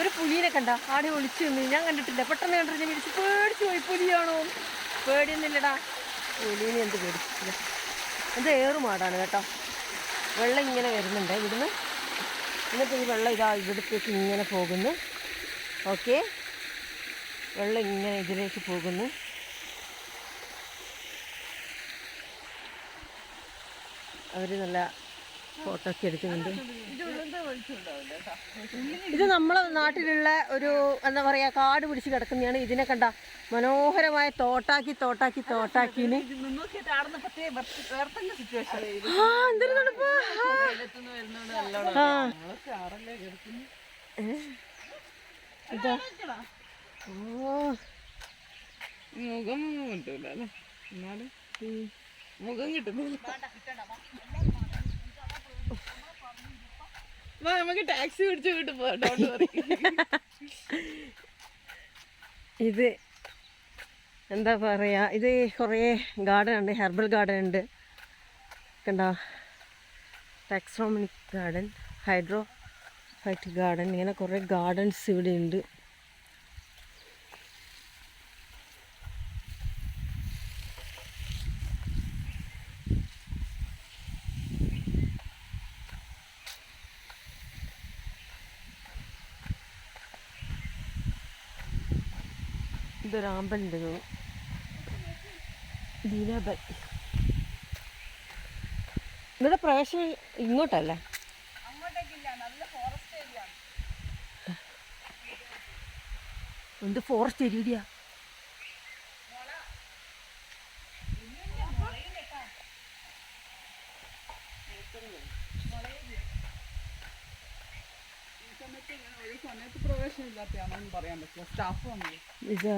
ഒരു പുലിനെ കണ്ട ആടെ ഒളിച്ചു നിന്ന്. ഞാൻ കണ്ടിട്ടില്ല. പെട്ടെന്ന് കണ്ടിട്ട് ഞാൻ വിളിച്ചു പേടിച്ചു പോയി പുലിയാണോ? പേടിയൊന്നുമില്ലടാ. പുലീനെ എന്ത് പേടിച്ചില്ല ഇത് ഏറുമാടാണ് കേട്ടോ. വെള്ളം ഇങ്ങനെ വരുന്നുണ്ട് ഇവിടുന്ന്. എന്നിട്ട് ഈ വെള്ളം ഇതാ ഇവിടത്തേക്ക് ഇങ്ങനെ പോകുന്നു. ഓക്കെ. വെള്ളം ഇങ്ങനെ ഇതിലേക്ക് പോകുന്നു. അവർ നല്ല ഫോട്ടോ ഒക്കെ എടുക്കുന്നുണ്ട്. ഇത് നമ്മളെ നാട്ടിലുള്ള ഒരു എന്താ പറയാ കാട് പിടിച്ച് കിടക്കുന്നതാണ്. ഇതിനെ കണ്ട മനോഹരമായ തോട്ടാക്കി തോട്ടാക്കി തോട്ടാക്കിന് ഏ? ഇതാ. ഓ. മുഖം കിട്ടൂല അല്ലേ? എന്നാലും മുഖം കിട്ടുന്നില്ല. വാ, നമുക്ക് ടാക്സി പിടിച്ച് വീട്ടിൽ പോകാം ഇത് എന്താ പറയുക ഇത് കുറേ ഗാർഡൻ ഉണ്ട് ഹെർബൽ ഗാർഡൻ ഉണ്ട്. കണ്ടോ? Taxonomic garden hydrophyte garden ഇങ്ങനെ കുറേ ഗാർഡൻസ് ഇവിടെ ഉണ്ട്. ഇതൊരു ആമ്പലുണ്ട്. തോന്നുന്നു ദീനാബൽ ഇവിടെ പ്രവേശനം ഇങ്ങോട്ടല്ല? എന്ത് ഫോറസ്റ്റ് ഏരിയ സമയത്ത് പ്രവേശനം ഇല്ലാത്തയാണെന്ന് പറയാൻ പറ്റില്ല സ്റ്റാഫ് വന്നു ഇതാ.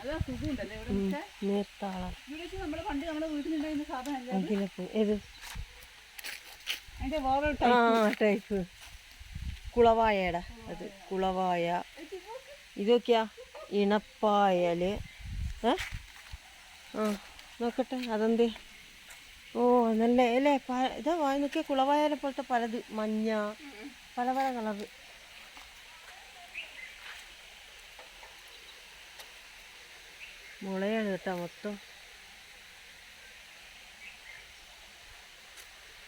അത് സുഖമുണ്ടല്ലേ ഇവിടെ ഉം, വെച്ചാൽ നീർത്താളം ഇവിടെ വെച്ച് നമ്മൾ പണ്ട് നമ്മുടെ വീട്ടിലുണ്ടായിരുന്ന സാധനം അല്ലേ അതിലെ പോ ഏത്? അതിന്റെ വേറെ ആ ടൈപ്പ് കുളവായയുടെ അത് കുളവായ. ഇതൊക്കെയാ? ഇണപ്പായൽ ഏ? ആ നോക്കട്ടെ അതെന്തേ? ഓ നല്ല അല്ലേ ഇതാ വായി നോക്കിയ കുളവായാലെ പോലത്തെ പലത്. മഞ്ഞ പല പല കളറ് മുളയാണ് കേട്ടോ മൊത്തം.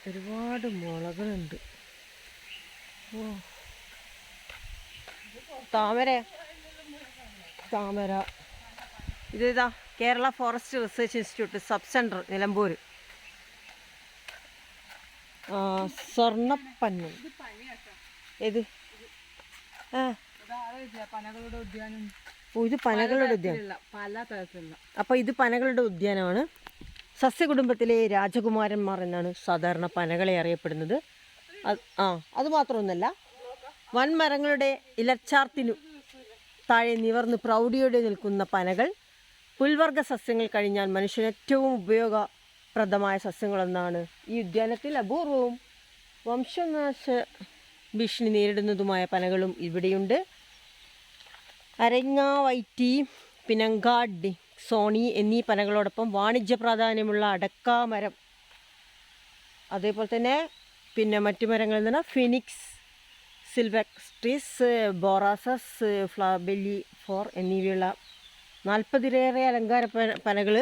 ഒരുപാട് മുളകളുണ്ട്. ഓ. താമര. താമര. ഇത് ഇതാ Kerala forest research institute sub centre Nilambur സ്വർണപ്പന്നം. ഏത്? ആ. ഇത് പനകളുടെ ഉദ്യാനം. പല തരത്തിലുള്ള അപ്പോൾ ഇത് പനകളുടെ ഉദ്യാനമാണ്. സസ്യകുടുംബത്തിലെ രാജകുമാരന്മാർ എന്നാണ് സാധാരണ പനകളെ അറിയപ്പെടുന്നത്. ആ അത് മാത്രമൊന്നുമല്ല വൻമരങ്ങളുടെ ഇലച്ചാർത്തിനു താഴെ നിവർന്ന് പ്രൗഢിയോടെ നിൽക്കുന്ന പനകൾ പുൽവർഗ സസ്യങ്ങൾ കഴിഞ്ഞാൽ മനുഷ്യന് ഏറ്റവും ഉപയോഗപ്രദമായ സസ്യങ്ങളെന്നാണ് ഈ ഉദ്യാനത്തിൽ അപൂർവവും വംശനാശ ഭീഷണി നേരിടുന്നതുമായ പനകളും ഇവിടെയുണ്ട്. അരങ്ങ വൈറ്റി പിനങ്കാഡി സോണി എന്നീ പനകളോടൊപ്പം വാണിജ്യ പ്രാധാന്യമുള്ള അടക്കാമരം അതേപോലെ തന്നെ പിന്നെ മറ്റു മരങ്ങളിൽ നിന്ന് ഫിനിക്സ് സിൽവക്സ്ട്രീസ് ബോറാസസ് ഫ്ലാബെല്ലി ഫോർ എന്നിവയുള്ള നാൽപ്പതിലേറെ അലങ്കാര പനകൾ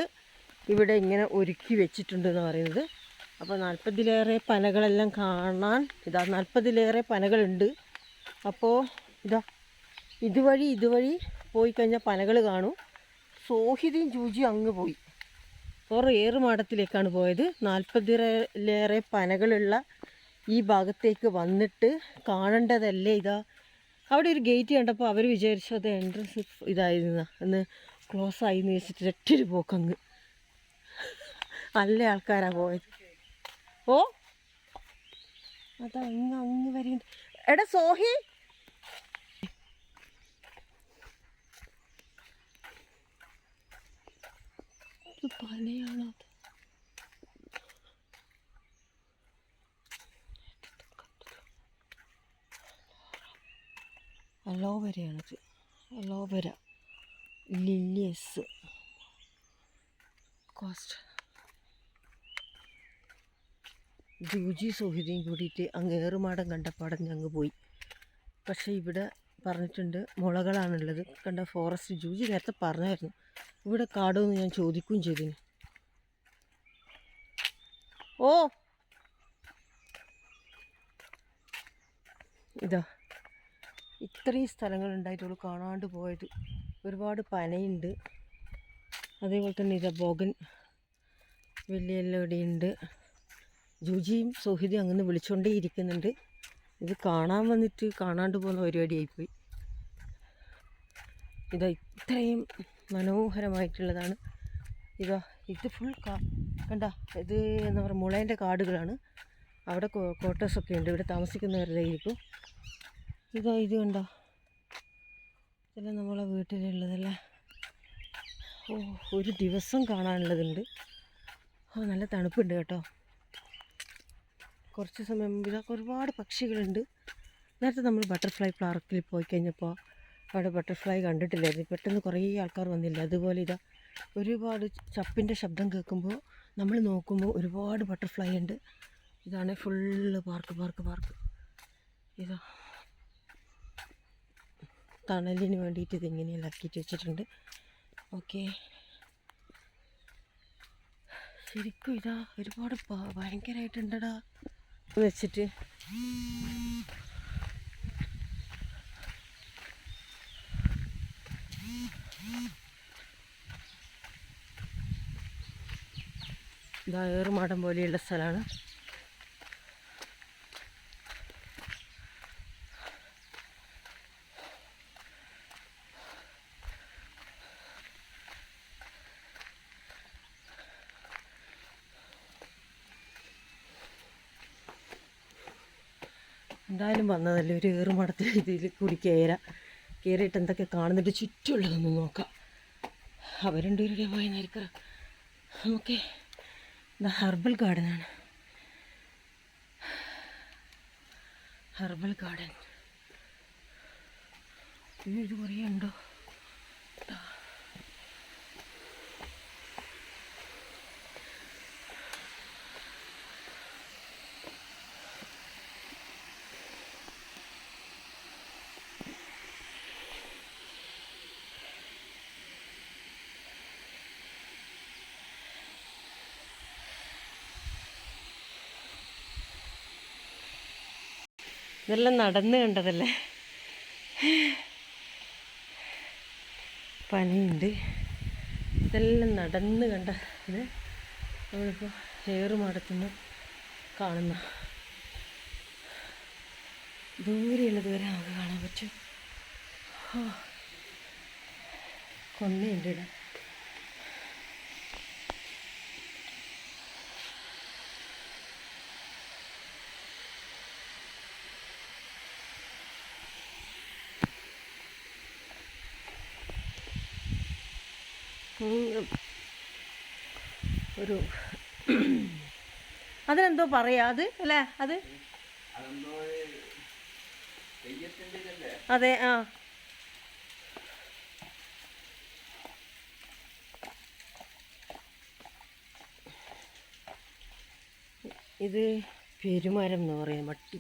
ഇവിടെ ഇങ്ങനെ ഒരുക്കി വെച്ചിട്ടുണ്ടെന്ന് പറയുന്നത്. അപ്പോൾ നാൽപ്പതിലേറെ പനകളെല്ലാം കാണാൻ ഇതാ നാൽപ്പതിലേറെ പനകളുണ്ട്. അപ്പോൾ ഇതാ ഇതുവഴി ഇതുവഴി പോയി കഴിഞ്ഞാൽ പനകൾ കാണും. സോഹിതയും ജൂജിയും അങ്ങ് പോയി. വേറെ ഏറുമാടത്തിലേക്കാണ് പോയത്. നാൽപ്പതിലേറെ പനകളുള്ള ഈ ഭാഗത്തേക്ക് വന്നിട്ട് കാണേണ്ടതല്ലേ ഇതാ? അവിടെ ഒരു ഗേറ്റ് കണ്ടപ്പോൾ അവർ വിചാരിച്ചു അത് എൻട്രൻസ് ഇതായിരുന്നു. എന്ന് ക്ലോസ് ആയി എന്ന് വെച്ചിട്ട് ഒറ്റൊരു പോക്കങ്ങ്. നല്ല ആൾക്കാരാണ് പോയത്. ഓ. അതാ അങ്ങ് അങ്ങ് എടാ സോഹി. പനയാണോ അത്? അലോവരയാണിത്. Aloe vera. ലില്ലിയസ് കോസ്റ്റ് ജൂജി സൗഹൃദയും കൂടിയിട്ട് അങ്ങ് ഏറുമാടം കണ്ടപ്പാടം ഞങ്ങൾ പോയി. പക്ഷേ ഇവിടെ പറഞ്ഞിട്ടുണ്ട് മുളകളാണുള്ളത്. കണ്ട ഫോറസ്റ്റ് ജൂജി നേരത്തെ പറഞ്ഞായിരുന്നു. ഇവിടെ കാടോന്ന് ഞാൻ ചോദിക്കുകയും ചെയ്തിന്. ഓ! ഇതാ. ഇത്രയും സ്ഥലങ്ങൾ ഉണ്ടായിട്ടുള്ളൂ കാണാണ്ട് പോയത്. ഒരുപാട് പനയുണ്ട്. അതേപോലെ തന്നെ ഇതാ ബോഗൻ വലിയെല്ലാം ഇവിടെയുണ്ട്. ജൂജിയും സൗഹൃദയും അങ്ങനെ വിളിച്ചുകൊണ്ടേ ഇരിക്കുന്നുണ്ട്. ഇത് കാണാൻ വന്നിട്ട് കാണാണ്ട് പോകുന്ന പരിപാടിയായിപ്പോയി. ഇതാ ഇത്രയും മനോഹരമായിട്ടുള്ളതാണ്. ഇതാ ഇത് ഫുൾ കാ കണ്ട ഇത് എന്താ പറയുക മുളേന്റെ കാടുകളാണ്. അവിടെ ക്വാർട്ടേഴ്സൊക്കെ ഉണ്ട്. ഇവിടെ താമസിക്കുന്നവരുടെ ഇരിക്കും ഇതാ ഇത് കണ്ട. ഇതെല്ലാം നമ്മളെ വീട്ടിലുള്ളതല്ലേ? ഓ ഒരു ദിവസം കാണാനുള്ളതുണ്ട്. ഓ നല്ല തണുപ്പുണ്ട് കേട്ടോ. കുറച്ച് സമയം മുമ്പ് ഇതൊക്കെ ഒരുപാട് പക്ഷികളുണ്ട്. നേരത്തെ നമ്മൾ ബട്ടർഫ്ലൈ പാർക്കിൽ പോയി കഴിഞ്ഞപ്പോൾ അവിടെ ബട്ടർഫ്ലൈ കണ്ടിട്ടില്ലായിരുന്നു. പെട്ടെന്ന് കുറേ ആൾക്കാർ വന്നില്ല. അതുപോലെ ഇതാ ഒരുപാട് ചപ്പിന്റെ ശബ്ദം കേൾക്കുമ്പോൾ നമ്മൾ നോക്കുമ്പോൾ ഒരുപാട് ബട്ടർഫ്ലൈ ഉണ്ട്. ഇതാണ് ഫുള്ള് പാർക്ക് പാർക്ക് പാർക്ക് ഇതാ തണലിന് വേണ്ടിയിട്ട് ഇതിങ്ങനെ ആക്കിയിട്ട് വെച്ചിട്ടുണ്ട്. ഓക്കെ. ശരിക്കും ഇതാ ഒരുപാട് ഭയങ്കരമായിട്ടുണ്ടടാ വെച്ചിട്ട്. ഇതാ ഏറുമാടം പോലെയുള്ള സ്ഥലമാണ്. എന്തായാലും വന്നതല്ലേ? ഒരു ഏറുമാടത്തിൽ ഇതിൽ കൂടി കയറാം കയറിയിട്ട് എന്തൊക്കെ കാണുന്നുണ്ട്? ചുറ്റുമുള്ളതൊന്ന് നോക്കാം. അവർ ഒരു പോയി നേരിക്കറ നമുക്ക് ഇത് ഹെർബൽ ഗാർഡനാണ് ഹെർബൽ ഗാർഡൻ. ഇത് കുറേ ഉണ്ടോ? ഇതെല്ലാം നടന്ന് കണ്ടതല്ലേ? പനിയുണ്ട്. ഇതെല്ലാം നടന്ന് കണ്ട ഇത് നമ്മളിപ്പോൾ ഏറുമാടത്തുനിന്ന് കാണുന്ന. ദൂരെയുള്ള ദൂരെ നമുക്ക് കാണാൻ പറ്റും. കൊന്നയുണ്ട് ഒരു അതിനെന്തോ പറയാ? അത് അല്ലേ? അത്? അതെ ആ. ഇത് പെരുമരം എന്ന് പറയാം മട്ടി.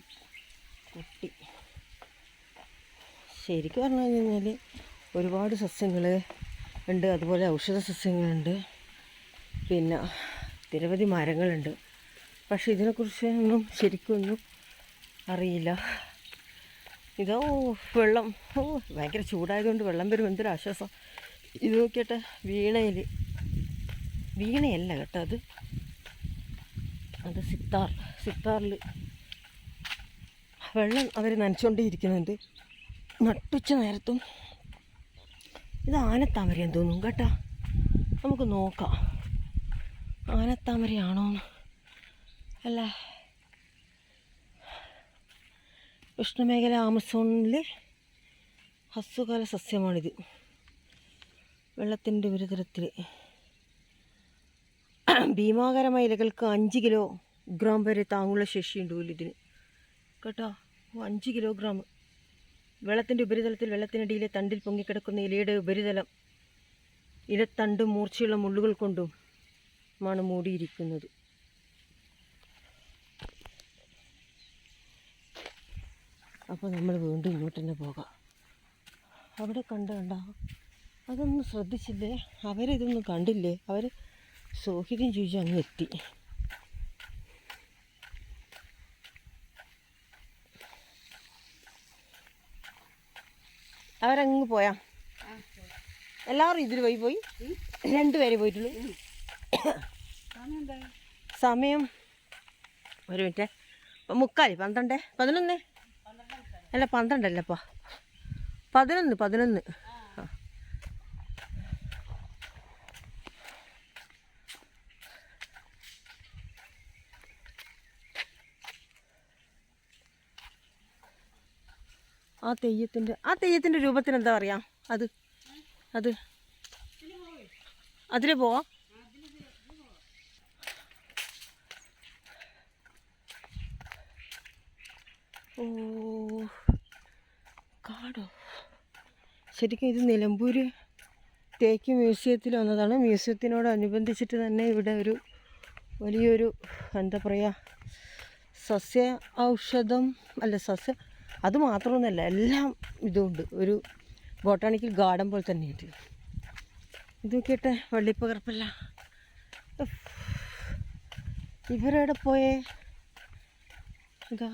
കുട്ടി ശരിക്കും പറഞ്ഞു കഴിഞ്ഞാൽ ഒരുപാട് സസ്യങ്ങൾ ഉണ്ട്. അതുപോലെ ഔഷധ സസ്യങ്ങളുണ്ട് പിന്നെ നിരവധി മരങ്ങളുണ്ട്. പക്ഷേ ഇതിനെക്കുറിച്ച് ഒന്നും ശരിക്കൊന്നും അറിയില്ല. ഇതോ വെള്ളം. ഓ ഭയങ്കര ചൂടായതുകൊണ്ട് വെള്ളം വരും എന്തൊരു ആശ്വാസം. ഇത് നോക്കിയിട്ട് വീണയിൽ വീണയല്ല കേട്ടോ അത്. അത് സിത്താർ. സിത്താറിൽ വെള്ളം അവർ നനച്ചുകൊണ്ടേ ഇരിക്കുന്നുണ്ട്. നട്ടുച്ച നേരത്തും ഇത് ആനത്താമരയെന്ന് തോന്നും കേട്ടോ. നമുക്ക് നോക്കാം. ആനത്താമരയാണോ അല്ല. ഉഷ്ണമേഖല ആമസോണിലെ ഹസ്വകാല സസ്യമാണിത്. വെള്ളത്തിന്റെ ഉപരിതലത്തിൽ ഭീമാകരമായ ഇലകൾക്ക് അഞ്ച് കിലോ ഗ്രാം വരെ താങ്ങുള്ള ശേഷിയുണ്ട് ഇതിന് കേട്ടോ? അഞ്ച് കിലോഗ്രാം വെള്ളത്തിന്റെ ഉപരിതലത്തിൽ വെള്ളത്തിനടിയിലെ തണ്ടിൽ പൊങ്ങിക്കിടക്കുന്ന ഇലയുടെ ഉപരിതലം ഇലത്തണ്ടും മൂർച്ചയുള്ള മുള്ളുകൾ കൊണ്ടും ആണ് മൂടിയിരിക്കുന്നത്. അപ്പോൾ നമ്മൾ വീണ്ടും ഇങ്ങോട്ട് തന്നെ പോകാം. അവിടെ കണ്ടുകൊണ്ട അതൊന്നും ശ്രദ്ധിച്ചില്ലേ? അവരിതൊന്നും കണ്ടില്ലേ? അവർ സൗഹൃദം ചോദിച്ചു അങ്ങ് എത്തി. അവരങ്ങ് പോയാ. എല്ലാവരും ഇതിൽ പോയി പോയി. രണ്ടുപേരെ പോയിട്ടുള്ളൂ. സമയം ഒരു മിനിറ്റ്. മുക്കാൽ പന്ത്രണ്ട്? പതിനൊന്ന്? അല്ല പന്ത്രണ്ടല്ലപ്പാ. പതിനൊന്ന് പതിനൊന്ന്. ആ. തെയ്യത്തിന്റെ ആ തെയ്യത്തിന്റെ രൂപത്തിന് എന്താ പറയാ? അത് അത്. അതിൽ പോവാം? ഓ കാടോ? ശരിക്കും ഇത് നിലമ്പൂർ തേക്ക് മ്യൂസിയത്തിൽ വന്നതാണ്. മ്യൂസിയത്തിനോടനുബന്ധിച്ചിട്ട് തന്നെ ഇവിടെ ഒരു വലിയൊരു എന്താ പറയുക സസ്യ ഔഷധം അല്ല സസ്യ അത് മാത്രമൊന്നുമല്ല എല്ലാം ഇതുണ്ട്. ഒരു ബോട്ടാണിക്കൽ ഗാർഡൻ പോലെ തന്നെയുണ്ട് ഇത് നോക്കിയിട്ട് വള്ളിപ്പകർപ്പല്ല ഇവരെവിടെ പോയേ? ഇതാ.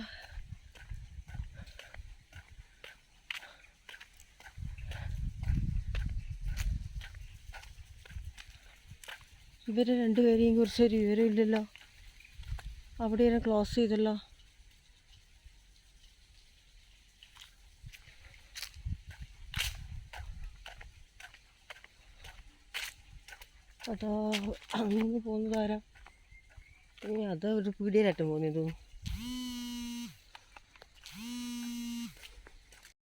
ഇവരെ രണ്ടുപേരെയും കുറിച്ചൊരു വിവരമില്ലല്ലോ. അവിടെ ക്ലോസ് ചെയ്തല്ലോ. അതാ അങ്ങനെ പോകുന്നതാരാ ഇനി അത് ഒരു പീടികയിലാറ്റം പോകുന്നു തോന്നുന്നു